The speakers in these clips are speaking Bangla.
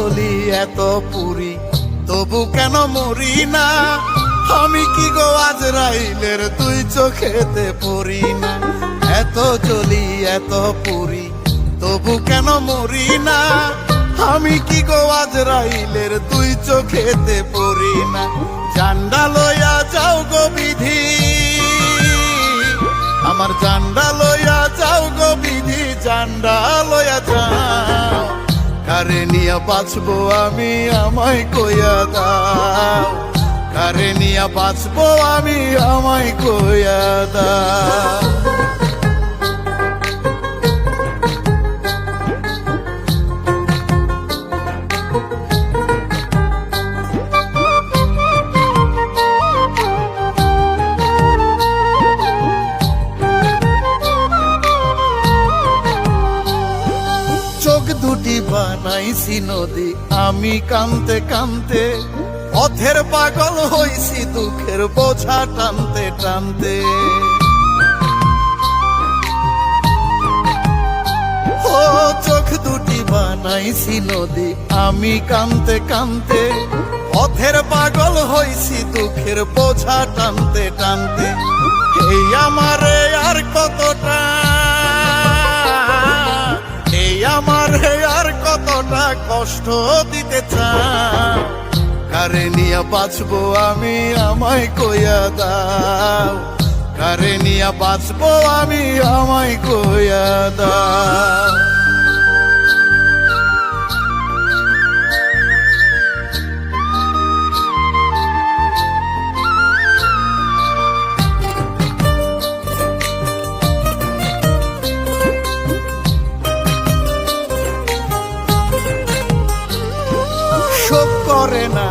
জ্বলি এত পুরি, তবু কেন মরি না? আমি কি গো আজ রাইলের তুই চোখেতে পড়ি না? এত জ্বলি এত পুরি, তবু কেন মরি না? আমি কি গো আজ রাইলের তুই চোখেতে পড়ি না? জান্ডা লইয়া যাও গো বিধি কারে নিয়া বাঁচবো আমি আমায় কইয়া দাও। কারে বাঁচবো আমি আমায় কইয়া দাও। দুটি বানাইছি নদী, আমি কানতে কানতে পথের পাগল হইছি, দুঃখের বোঝা টানতে টানতে। ও চোখ দুটি বানাইছি নদী, আমি কানতে কানতে পথের পাগল হইছি, দুঃখের বোঝা টানতে টানতে। এই আমারে আর কতটা কষ্ট দিতে চাও কারে নিয়া বাঁচবো আমি আমায় কইয়া দাও। কারে নিয়া বাঁচবো আমি আমায় কইয়া দাও।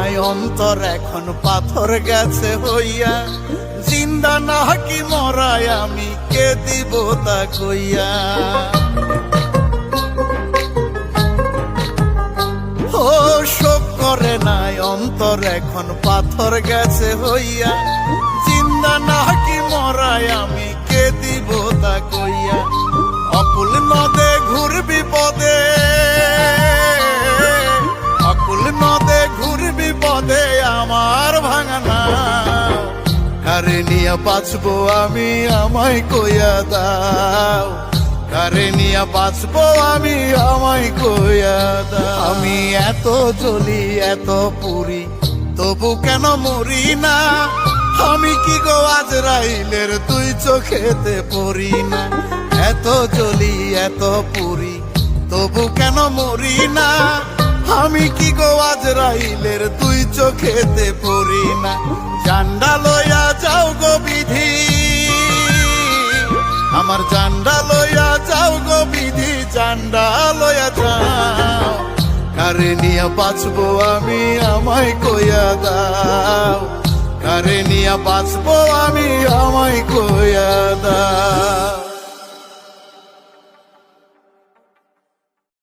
নাই অন্তর এখন পাথর গেছে হইয়া। জিন্দা না কি মরাই আমি কে দিব তা কইয়া। ও শোক করে নাই, অন্তর এখন পাথর গেছে হইয়া। জিন্দা না কি মরাই আমি কে দিব তা কইয়া। অকুল নদে ঘুরবি পদে আমার ভাঙানা কারে নিয়া বাঁচবো আমি আমায় কইয়া দাও। কারে নিয়া বাঁচবো আমি আমায় কইয়া দাও। আমি এত জ্বলি এত পুরি, তবু কেন মরি না? আমি কি গো আজ রাইলের তুই চোখেতে পড়ি না? এত জ্বলি এত পুরি, তবু কেন মরি না? আমি কি গো আজ রাইলের তুই চোখেতে পড়ি না? জান্ডা লইয়া যাও গো বিধি। আমার জান্ডা লইয়া যাও গো বিধি, জান্ডা লইয়া যাও। কারে নিয়া বাঁচবো আমি আমায় কইয়া দাও। কারে নিয়া বাঁচবো আমি আমায় কইয়া দাও।